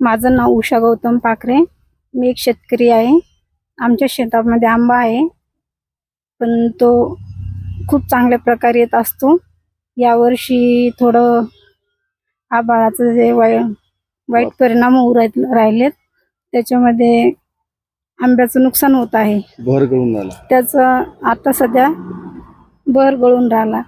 माझं नाव उषा गौतम पाखरे. मी एक शेतकरी आहे. आमच्या शेतामध्ये आंबा आहे. पण तो खूप चांगल्या प्रकारे येत असतो. यावर्षी थोडं आबाळाचं जे वाय वाईट परिणाम होऊ राहित- राहिलेत. त्याच्यामध्ये आंब्याचं नुकसान होत आहे. भर गळून राहिला. त्याचं आता सध्या बहर गळून राहिला.